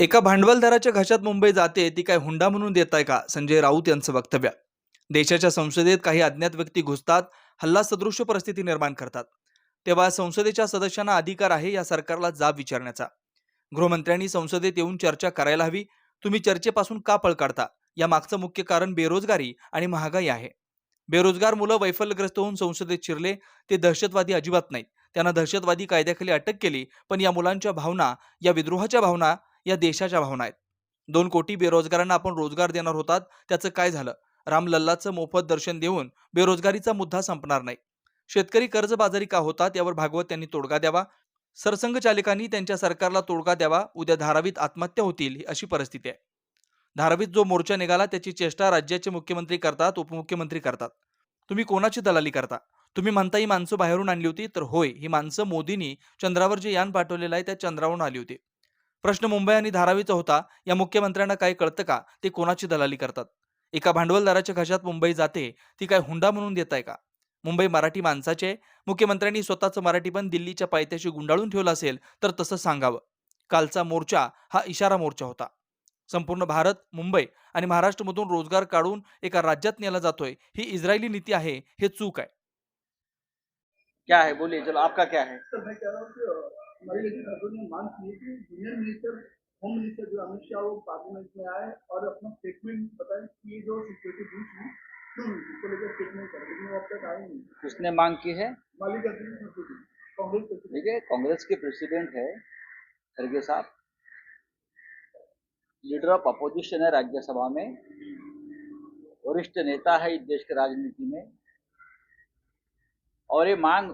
एका भांडवलदाराच्या घशात मुंबई जाते ती काय हुंडा म्हणून देताय का? संजय राऊत यांचं वक्तव्य. देशाच्या संसदेत काही अज्ञात व्यक्ती घुसतात हल्ला सदृश्य परिस्थिती निर्माण करतात. तेव्हा संसदेच्या सदस्यांना अधिकार आहे या सरकारला जाब विचारण्याचा. गृहमंत्र्यांनी संसदेत येऊन चर्चा करायला हवी. तुम्ही चर्चेपासून का पळ काढता? या मागचं मुख्य कारण बेरोजगारी आणि महागाई आहे. बेरोजगार मुलं वैफल्यग्रस्त होऊन संसदेत शिरले ते दहशतवादी अजिबात नाहीत. त्यांना दहशतवादी कायद्याखाली अटक केली पण या मुलांच्या भावना या विद्रोहाच्या भावना या देशाच्या भावना आहेत. दोन कोटी बेरोजगारांना आपण रोजगार देणार होतात त्याचं काय झालं? रामलल्लाचं मोफत दर्शन देऊन बेरोजगारीचा मुद्दा संपणार नाही. शेतकरी कर्जबाजारी का होतात यावर भागवत यांनी तोडगा द्यावा. सरसंघचालकांनी त्यांच्या सरकारला तोडगा द्यावा उद्या धारावीत आत्महत्या होतील ही अशी परिस्थिती आहे. धारावीत जो मोर्चा निघाला त्याची चेष्टा राज्याचे मुख्यमंत्री करतात उपमुख्यमंत्री करतात. तुम्ही कोणाची दलाली करता? तुम्ही म्हणता ही माणसं बाहेरून आणली होती तर होय ही माणसं मोदींनी चंद्रावर जे यान पाठवलेलं आहे त्या चंद्रावरून आली होती. प्रश्न मुंबई आणि धारावीचा होता या मुख्यमंत्र्यांना काय कळतं का? ते कोणाची दलाली करतात? एका भांडवलदाराच्या घशात मुंबई जाते ती काय हुंडा म्हणून देत आहे का? मुंबई मराठी माणसाचे मुख्यमंत्र्यांनी स्वतःचं मराठी पण दिल्लीच्या पायथ्याशी गुंडाळून ठेवलं असेल तर तसं सांगावं. कालचा मोर्चा हा इशारा मोर्चा होता. संपूर्ण भारत मुंबई आणि महाराष्ट्रमधून रोजगार काढून एका राज्यात नेला जातोय ही इस्रायली नीती आहे हे चूक आहे. क्या है? बोलिए चलो आपका क्या है? हमारी लेडी ठाकुर ने मांग की है कि यूनियन मिनिस्टर होम मिनिस्टर जो अमित शाह वो पार्लियामेंट में आए और अपना स्टेटमेंट बताएँ कि ये जो सिक्योरिटी ब्रीच हुई क्यों इसको लेकर स्टेटमेंट करें। लेकिन वो अब तक आए नहीं। किसने मांग की है? मालिक कांग्रेस देखिए कांग्रेस के प्रेसिडेंट है खड़गे साहब। लीडर ऑफ़ अपोजिशन है राज्यसभा में। वरिष्ठ नेता है इस देश के राजनीति में। और ये मांग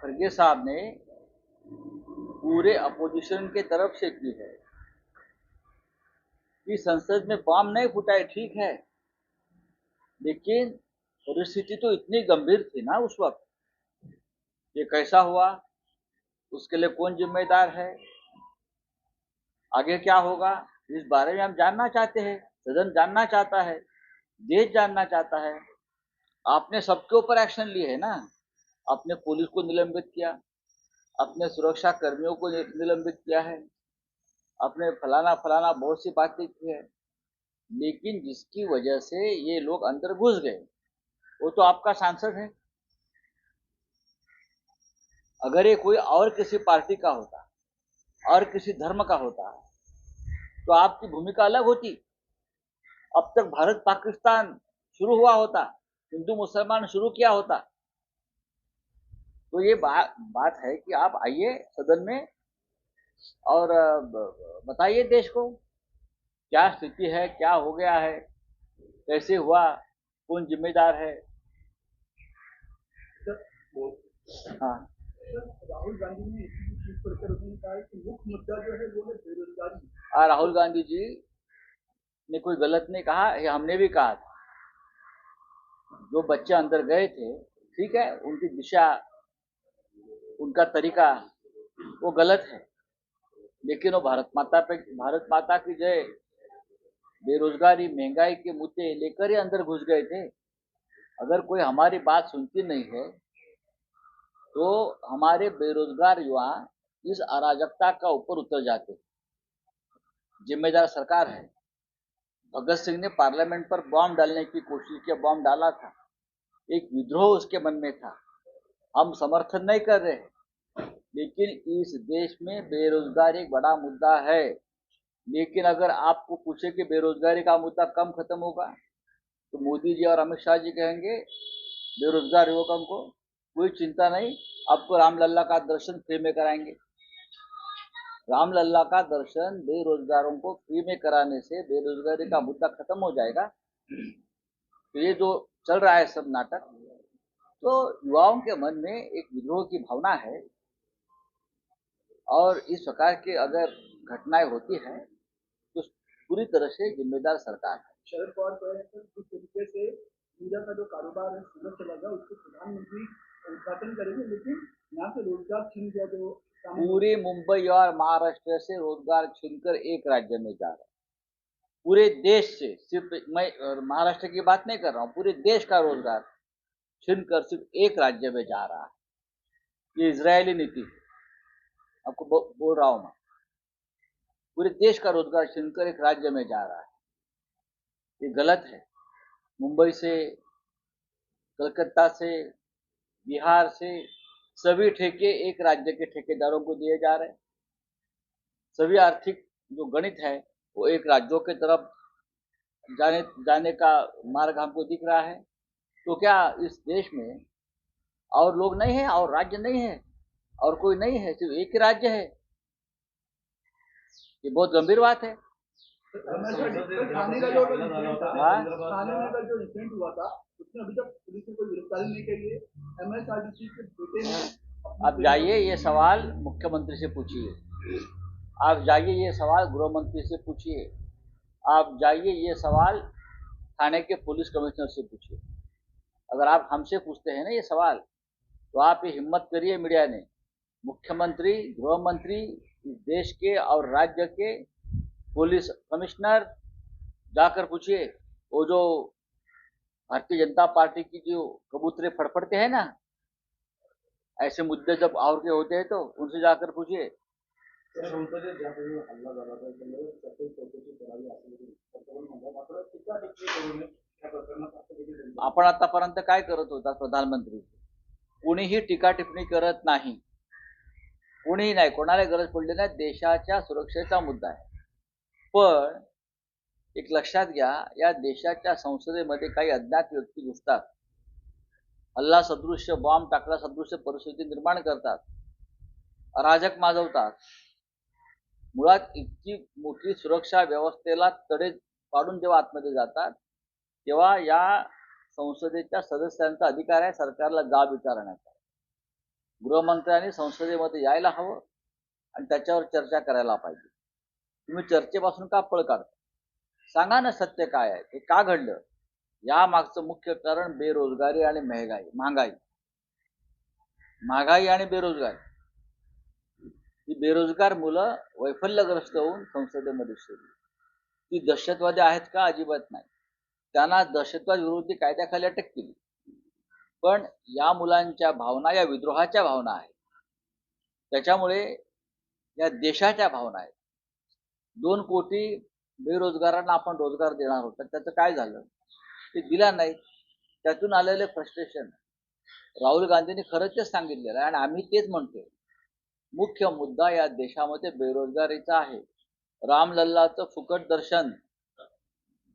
खड़गे साहब ने पूरे अपोजिशन के तरफ़ से की है। कि संसद में बम नहीं फूटा है ठीक है। लेकिन परिस्थिति तो इतनी गंभीर थी ना उस वक्त। ये कैसा हुआ? उसके लिए कौन जिम्मेदार है? आगे क्या होगा? इस बारे में हम जानना चाहते हैं। सदन जानना चाहता है। देश जानना चाहता है। आपने सबके ऊपर एक्शन लिए है ना? आपने पुलिस को निलंबित किया। अपने सुरक्षा कर्मियों को निलंबित किया है। अपने फलाना फलाना बहुत सी बातें की है। लेकिन जिसकी वजह से ये लोग अंदर घुस गए। वो तो आपका सांसद है। अगर ये कोई और किसी पार्टी का होता, और किसी धर्म का होता तो आपकी भूमिका अलग होती। अब तक भारत पाकिस्तान शुरू हुआ होता हिंदू मुसलमान शुरू किया होता। तो ये बा, बात है कि आप आइए सदन में और बताइए देश को क्या स्थिति है क्या हो गया है कैसे हुआ कौन जिम्मेदार है? हाँ। राहुल गांधी ने है कि मुख्य मुद्दा जो है वो है बेरोजगारी। राहुल गांधी जी ने कोई गलत नहीं कहा ये हमने भी कहा था। जो बच्चे अंदर गए थे ठीक है उनकी दिशा उनका तरीका वो गलत है। लेकिन वो भारत माता पे, भारत माता की जय, बेरोजगारी, महँगाई के मुद्दे लेकर ही अंदर घुस गए थे। अगर कोई हमारी बात सुनती नहीं है तो हमारे बेरोजगार युवा इस अराजकता का ऊपर उतर जाते जिम्मेदार सरकार है। भगत सिंह ने पार्लियामेंट पर बॉम्ब डालने की कोशिश किया बॉम्ब डाला था। एक विद्रोह उसके मन में था। हम समर्थन नहीं कर रहे लेकिन इस देश में बेरोजगारी एक बड़ा मुद्दा है। लेकिन अगर आपको पूछे कि बेरोजगारी का मुद्दा कम खत्म होगा तो मोदी जी और अमित शाह जी कहेंगे, बेरोजगार युवकों को कोई चिंता नहीं आपको रामलल्ला का दर्शन फ्री में कराएँगे। रामलल्ला का दर्शन बेरोजगारों को फ्री में कराने से बेरोजगारी का मुद्दा खत्म हो जाएगा। तो ये जो चल रहा है सब नाटक तो युवाओं के मन में एक विद्रोह की भावना है। और इस प्रकार की अगर घटनाएँ होती है तो पूरी तरह से जिम्मेदार सरकार है। शरद पवार जिस तरीके से का जो कारोबार है सूरत चला गया उसको प्रधानमंत्री उद्घाटन करेंगे लेकिन यहाँ से रोज़गार छीन गया जो पूरे मुंबई और महाराष्ट्र से रोज़गार छीनकर एक राज्य में जा रहा है। पूरे देश से सिर्फ़ मैं महाराष्ट्र की बात नहीं कर रहा हूँ पूरे देश का रोज़गार। छीनकर सिर्फ़ एक राज्य में जा रहा है। ये इसराइली नीति आपको बोल रहा हूँ मैं। पूरे देश का रोज़गार छीनकर एक राज्य में जा रहा है। ये गलत है। मुंबई से, कलकत्ता से, बिहार से सभी ठेके एक राज्य के ठेकेदारों को दिए जा रहे हैं। सभी आर्थिक जो गणित है, वो एक राज्यों के तरफ़ जाने जाने का मार्ग हमको दिख रहा है। तो क्या इस देश में और लोग नहीं है, और राज्य नहीं है, और कोई नहीं है, सिर्फ़ एक ही राज्य है? ये बहुत गंभीर बात है। हाँ? आप जाइए, ये सवाल मुख्यमंत्री से पूछिए। आप जाइए, ये सवाल गृह मंत्री से पूछिए। आप जाइए, ये सवाल थाने के पुलिस कमिश्नर से पूछिए। अगर आप हमसे पूछते हैं ना ये सवाल तो आप ये हिम्मत करिए मीडिया ने। मुख्यमंत्री गृह मंत्री इस देश के और राज्य के पुलिस कमिश्नर जाकर पूछिए, वो जो भारतीय जनता पार्टी की जो कबूतरे फड़फड़ते हैं ना, ऐसे मुद्दे जब और के होते हैं तो उनसे जाकर पूछिए। आपण आतापर्यंत काय करत होता प्रधानमंत्री? कुणीही टीका टिप्पणी करत नाही. कुणीही नाही. कोणाला गरज पडली नाही. देशाच्या सुरक्षेचा मुद्दा आहे. पण एक लक्षात घ्या या देशाच्या संसदेमध्ये काही अज्ञात व्यक्ती घुसतात. हल्ला सदृश्य बॉम्ब टाकला सदृश्य परिस्थिती निर्माण करतात. अराजक माजवतात. मुळात इतकी मोठी सुरक्षा व्यवस्थेला तडे पाडून जेव्हा आतमध्ये जातात तेव्हा या संसदेच्या सदस्यांचा अधिकार आहे सरकारला जाब विचारण्याचा. गृहमंत्र्यांनी संसदेमध्ये यायला हवं आणि त्याच्यावर चर्चा करायला पाहिजे. तुम्ही चर्चेपासून का पळ काढता? सांगा ना सत्य काय आहे हे का घडलं? या मागचं मुख्य कारण बेरोजगारी आणि महागाई महागाई. महागाई आणि बेरोजगारी. ही बेरोजगार मुलं वैफल्यग्रस्त होऊन संसदेमध्ये शिरली. ती दहशतवादी आहेत का? अजिबात नाही. त्यांना दहशतवाद विरोधी कायद्याखाली अटक केली. पण या मुलांच्या भावना या विद्रोहाच्या भावना आहेत. त्याच्यामुळे या देशाच्या भावना आहेत. दोन कोटी बेरोजगारांना आपण रोजगार देणार होता त्याचं काय झालं? ते दिला नाही त्यातून आलेले फ्रस्ट्रेशन राहुल गांधींनी खरंच तेच सांगितलेलं आहे आणि आम्ही तेच म्हणतोय. मुख्य मुद्दा या देशामध्ये बेरोजगारीचा आहे. रामलल्लाचं फुकट दर्शन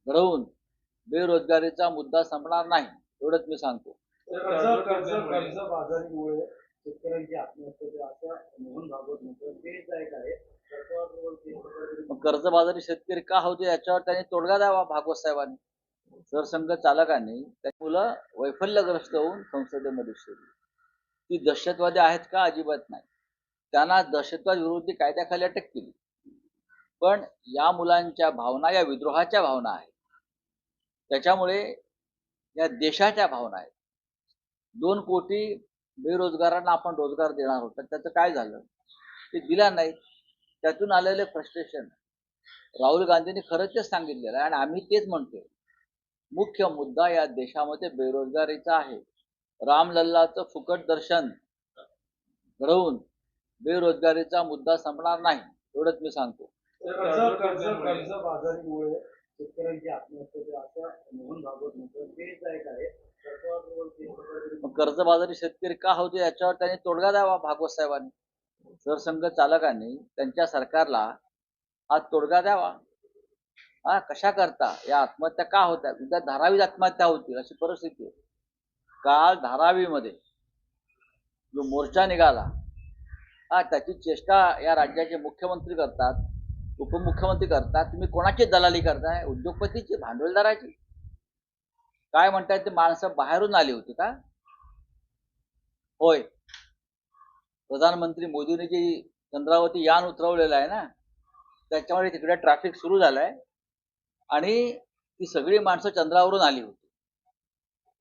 घडवून बेरोजगारीचा मुद्दा संपणार नाही एवढंच मी सांगतो. कर्ज शेतकऱ्यांची आत्महत्या असं मोहन भागवत म्हणतो आहे. कर्जबाजारी शेतकरी का होते याच्यावर त्यांनी तोडगा द्यावा भागवत साहेबांनी. सरसंघ चालकांनी त्या मुलं वैफल्यग्रस्त होऊन संसदेमध्ये शिरली. ती दहशतवादी आहेत का अजिबात नाही. त्यांना दहशतवाद विरोधी कायद्याखाली अटक केली. पण या मुलांच्या भावना या विद्रोहाच्या भावना आहेत. त्याच्यामुळे या देशाच्या भावना आहेत. दोन कोटी बेरोजगारांना आपण रोजगार देणार होता त्याचं काय झालं? ते दिला नाही. त्यातून आलेले फ्रस्ट्रेशन राहुल गांधींनी खरंच तेच सांगितलेलं आहे आणि आम्ही तेच म्हणतोय. मुख्य मुद्दा या देशामध्ये बेरोजगारीचा आहे. रामलल्लाचं फुकट दर्शन घडवून बेरोजगारीचा मुद्दा संपणार नाही एवढंच मी सांगतो. कर्ज कर्ज शेतकऱ्यांची आत्महत्या असं मोहन भागवत म्हणतो ते आहे काय मग कर्जबाजारी शेतकरी का होते याच्यावर त्यांनी तोडगा द्यावा भागवत साहेबांनी. सरसंघ चालकांनी त्यांच्या सरकारला हा तोडगा द्यावा. हा कशा करता? या आत्महत्या का होत्या? उद्या धारावीत आत्महत्या होतील अशी परिस्थिती आहे. काल धारावीमध्ये जो मोर्चा निघाला हा त्याची चेष्टा या राज्याचे मुख्यमंत्री करतात. उपमुख्यमंत्री करता तुम्ही कोणाची दलाली करताय? उद्योगपतीची भांडवलदाराची? काय म्हणताय ते माणसं बाहेरून आली होती का? होय. प्रधानमंत्री मोदींनी जी चंद्रावरती यान उतरवलेलं आहे ना त्याच्यामुळे तिकडे ट्रॅफिक सुरू झालंय. आणि ती सगळी माणसं चंद्रावरून आली होती.